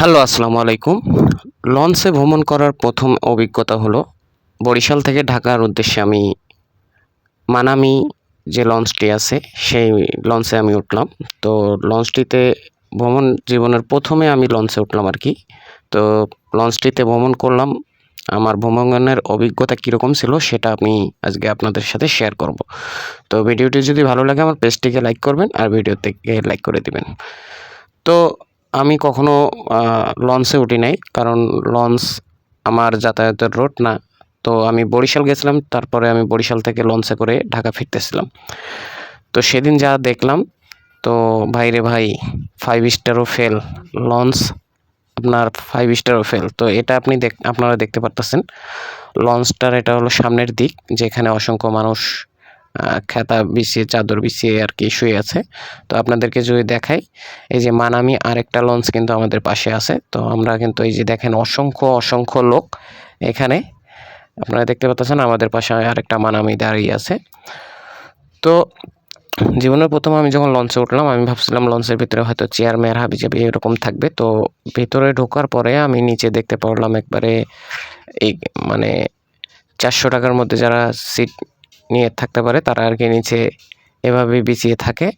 Hello, আসসালামু আলাইকুম। লঞ্চে ভ্রমণ করার প্রথম অভিজ্ঞতা হলো, বরিশাল থেকে ঢাকার উদ্দেশ্যে আমি মানামি যে লঞ্চটি আছে, সেই লঞ্চে আমি উঠলাম। তো লঞ্চটিতে ভ্রমণ জীবনের প্রথমে আমি লঞ্চে উঠলাম আর কি। তো লঞ্চটিতে ভ্রমণ করলাম, আমার ভ্রমণের অভিজ্ঞতা কীরকম ছিল সেটা আমি আজকে আপনাদের সাথে শেয়ার করব। তো ভিডিওটি যদি ভালো লাগে, আমার পেজটিকে লাইক করবেন আর ভিডিওটিকে লাইক করে দিবেন। তো আমি কখনো লঞ্চে উঠি নাই, কারণ লঞ্চ আমার যাতায়াতের রোড না। তো আমি বরিশাল গেছিলাম, তারপরে আমি বরিশাল থেকে লঞ্চে করে ঢাকা ফিরতেছিলাম। তো সেদিন যা দেখলাম, তো ভাইরে ভাই ফাইভ স্টারও ফেল লঞ্চ আপনার ফাইভ স্টারও ফেল তো এটা আপনি দেখ, আপনারা দেখতে পারতেছেন, লঞ্চটার এটা হলো সামনের দিক, যেখানে অসংখ্য মানুষ খেতা বিছিয়ে, চাদর বিছিয়ে আর কি শুয়ে আছে। তো আপনাদেরকে যদি দেখাই, এই যে মানামি আরেকটা লঞ্চ কিন্তু আমাদের পাশে আছে। তো আমরা কিন্তু এই যে দেখেন অসংখ্য অসংখ্য লোক এখানে। আপনারা দেখতে পাচ্ছেন আমাদের পাশে আরেকটা মানামি দাঁড়িয়ে আছে। তো জীবনের প্রথম আমি যখন লঞ্চে উঠলাম, আমি ভাবছিলাম লঞ্চের ভিতরে হয়তো চেয়ার মেয়ার হাবি যাবি এরকম থাকবে। তো ভিতরে ঢোকার পরে আমি নিচে দেখতে পারলাম একবারে এই মানে চারশো টাকার মধ্যে যারা সিট নিয়ে থাকতে পারে, তারা আর কি নিচে এভাবে বিছিয়ে থাকে।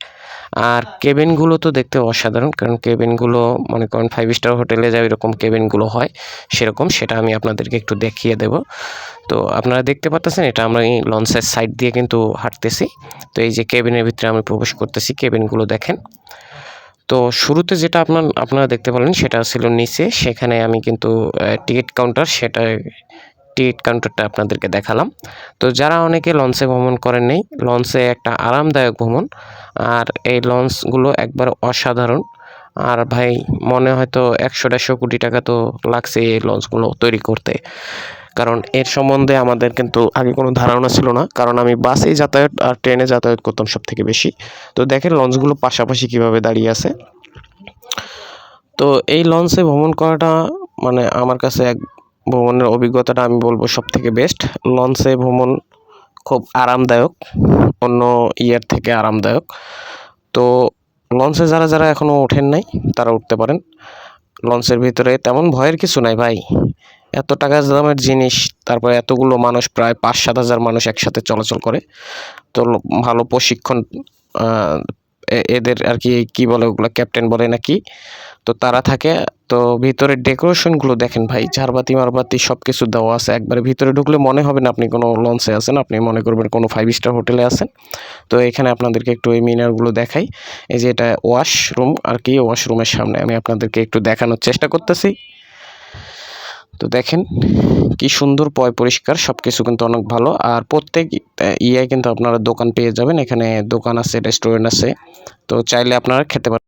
আর কেবিনগুলো তো দেখতে অসাধারণ, কারণ কেবিনগুলো মনে করেন ফাইভ স্টার হোটেলে যা এরকম কেবিনগুলো হয় সেরকম, সেটা আমি আপনাদেরকে একটু দেখিয়ে দেব। তো আপনারা দেখতে পাচ্ছেন এটা আমরা এই লঞ্চের সাইড দিয়ে কিন্তু হাঁটতেছি। তো এই যে কেবিনের ভিতরে আমি প্রবেশ করতেছি, কেবিনগুলো দেখেন। তো শুরুতে যেটা আপনার, আপনারা দেখতে পেলেন সেটা ছিল নিচে, সেখানে আমি কিন্তু টিকিট কাউন্টার সেটা টিকিট কাউন্টারটা আপনাদেরকে দেখালাম। তো যারা অনেকে লঞ্চে ভ্রমণ করেন নেই, লঞ্চে একটা আরামদায়ক ভ্রমণ, আর এই লঞ্চগুলো একবার অসাধারণ। আর ভাই, মনে হয়তো একশো দেড়শো কোটি টাকা তো লাগছে এই লঞ্চগুলো তৈরি করতে। কারণ এর সম্বন্ধে আমাদের কিন্তু আগে কোনো ধারণা ছিল না, কারণ আমি বাসেই যাতায়াত আর ট্রেনে যাতায়াত করতাম সব থেকে বেশি। তো দেখেন লঞ্চগুলো পাশাপাশি কীভাবে দাঁড়িয়ে আছে। তো এই লঞ্চে ভ্রমণ করাটা মানে আমার কাছে এক ভ্রমণের অভিজ্ঞতাটা আমি বলব সব থেকে বেস্ট লঞ্চে ভ্রমণ খুব আরামদায়ক, অন্য ইয়ার থেকে আরামদায়ক। তো লঞ্চে যারা যারা এখনও ওঠেন নাই, তারা উঠতে পারেন। লঞ্চের ভিতরে তেমন ভয়ের কিছু নাই ভাই। এত টাকা দামের জিনিস, তারপরে এতগুলো মানুষ, প্রায় পাঁচ সাত হাজার মানুষ একসাথে চলাচল করে। তো ভালো প্রশিক্ষণ এদের আর কি কি বলে ওগুলো ক্যাপ্টেন বলে নাকি? তো তারা থাকে, তো ভিতরে ডেকোরেশনগুলো দেখেন ভাই, ঝাড়বাতি, মারবাতি সব কিছু দেওয়া আছে। একবারে ভিতরে ঢুকলে মনে হবে না আপনি কোনো লঞ্চে আছেন, আপনি মনে করবেন কোনো ফাইভ স্টার হোটেলে আছেন। তো এখানে আপনাদেরকে একটু এই মিনারগুলো দেখাই। এই যে এটা ওয়াশরুম আর কি ওয়াশরুমের সামনে আমি আপনাদেরকে একটু দেখানোর চেষ্টা করতেছি। তো দেখেন কি সুন্দর পয় পরিষ্কার সব কিছু কিন্তু অনেক ভালো। আর প্রত্যেক ইয়ে কিন্তু আপনারা দোকান পেয়ে যাবেন। এখানে দোকান আছে রেস্টুরেন্ট আছে। তো চাইলে আপনারা খেতে পারেন